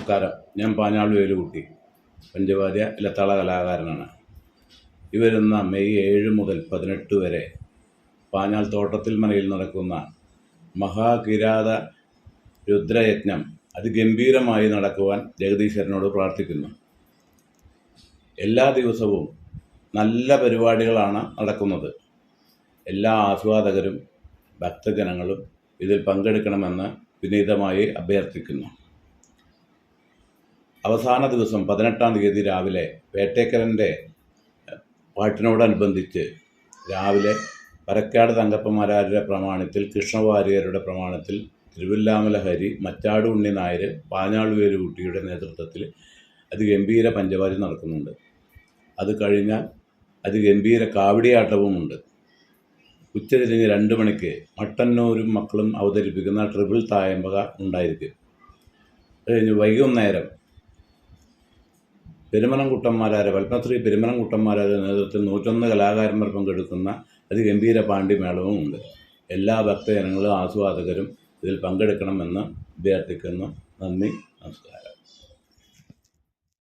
നമസ്കാരം ഞാൻ പാഞ്ഞാളു വേലുകുട്ടി പഞ്ചവാദ്യ ഇലത്താള കലാകാരനാണ്. ഈ വരുന്ന മെയ് ഏഴ് മുതൽ പതിനെട്ട് വരെ പാഞ്ഞാൾ തോട്ടത്തിൽ മലയിൽ നടക്കുന്ന മഹാകിരാത രുദ്രയജ്ഞം അതിഗംഭീരമായി നടക്കുവാൻ ജഗദീശ്വരനോട് പ്രാർത്ഥിക്കുന്നു. എല്ലാ ദിവസവും നല്ല പരിപാടികളാണ് നടക്കുന്നത്. എല്ലാ ആസ്വാദകരും ഭക്തജനങ്ങളും ഇതിൽ പങ്കെടുക്കണമെന്ന് വിനീതമായി അഭ്യർത്ഥിക്കുന്നു. അവസാന ദിവസം പതിനെട്ടാം തീയതി രാവിലെ വേട്ടേക്കരന്റെ പാട്ടിനോടനുബന്ധിച്ച് രാവിലെ പരക്കാട് തങ്കപ്പമാരാരുടെ പ്രമാണത്തിൽ കൃഷ്ണവാര്യരുടെ പ്രമാണത്തിൽ തിരുവില്ലാമലഹരി മച്ചാട് ഉണ്ണി നായർ പാഞ്ഞാൾ വേലുകുട്ടിയുടെ നേതൃത്വത്തിൽ അത് ഗംഭീര പഞ്ചവാരി നടക്കുന്നുണ്ട്. അത് കഴിഞ്ഞാൽ അതിഗംഭീര കാവടിയാട്ടവുമുണ്ട്. ഉച്ചതിരിഞ്ഞ് രണ്ട് മണിക്ക് മട്ടന്നൂരും മക്കളും അവതരിപ്പിക്കുന്ന ട്രിപ്പിൾ തായമ്പക ഉണ്ടായിരിക്കും. കഴിഞ്ഞ് വൈകുന്നേരം പെരുമനംകുട്ടന്മാരാരെ പത്മശ്രീ പെരുമനംകുട്ടന്മാരാരുടെ നേതൃത്വത്തിൽ നൂറ്റൊന്ന് കലാകാരന്മാർ പങ്കെടുക്കുന്ന അതിഗംഭീര പാണ്ഡിമേളവും ഉണ്ട്. എല്ലാ ഭക്തജനങ്ങളും ആസ്വാദകരും ഇതിൽ പങ്കെടുക്കണമെന്ന് അഭ്യർത്ഥിക്കുന്നു. നന്ദി നമസ്കാരം.